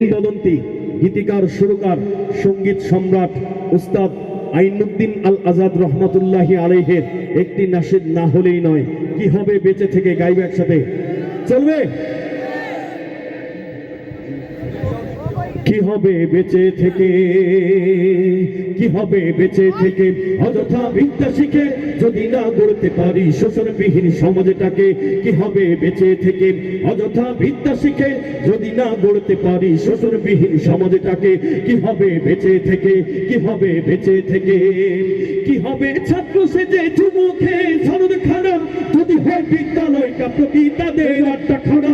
কিংবদন্তি গীতিকার, সুরকার, সংগীত সম্রাট উস্তাদ আইনুদ্দিন আল আজাদ রহমতুল্লাহি আলাইহের একটি নাসিদ না হলেই নয়। কি হবে বেঁচে থেকে গাইবে একসাথে? চলবে? কি হবে বেঁচে থেকে? কি হবে বেঁচে থেকে? অযথা বিদ্যা শিখে যদি না গড়তে পারি শোষণবিহীন সমাজটাকে, কি হবে বেঁচে থেকে? অযথা বিদ্যা শিখে যদি না গড়তে পারি শোষণবিহীন সমাজটাকে, কি হবে বেঁচে থেকে? কি হবে বেঁচে থেকে? কি হবে ছাত্র সেজে চুমুখে সরদ খারাপ? যদি হয় বিদ্যালয়টা প্রতি তাদের একটা খারাপ।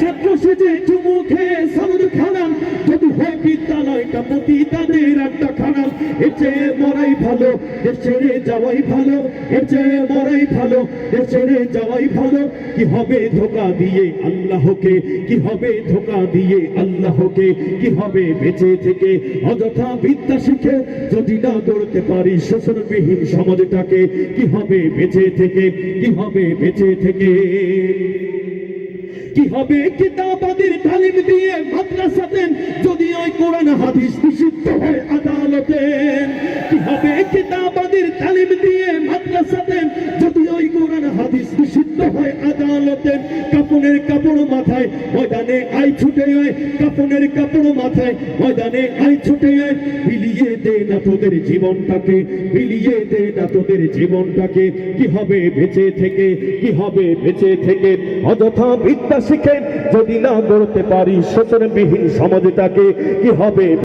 ছাত্র সেজে চুমুখে সরদ খারাপ। যদি হয় বিদ্যালয়টা প্রতি তাদের একটা খারাপ। এর চেয়ে মরাই ভালো, এর ছেড়ে যাওয়াই ভালো, এর চেয়ে মরাই ভালো, এর ছেড়ে যাওয়াই ভালো। কি হবে ধোকা দিয়ে আল্লাহকে? কি হবে ধোকা দিয়ে আল্লাহকে? কি হবে বেঁচে থেকে? অযথা বিদ্যা শিখে যদি না গড়তে পারি শোষণবিহীন সমাজটাকে, কি হবে বেঁচে থেকে? কি হবে বেঁচে থেকে? কি হবে? কিতাবাদের তালিম দিয়ে মাদ্রাসাতে যদি ওই কোরআন হাদিস নিষিদ্ধ হয় আদালতে, কি হবে? কিতাবাদের তালিম দিয়ে মাদ্রাসাতে যদি ওই কোরআন হাদিস নিষিদ্ধ হয় আদালতে, কাপনের কাপড় মাথায় ময়দানে আই ছুটে আয়, কাপনের কাপড় মাথায় ময়দানে আই ছুটে আয়, বিলিয়ে তোদের জীবনটাকে বিলিয়ে দে না তোদের জীবনটাকে। কি হবে বেঁচে থেকে? কি হবে বেঁচে থেকে? অযথা বিদ্যা শিখে যদি না গড়তে পারি শোষণবিহীন সমাজটাকে কি হবে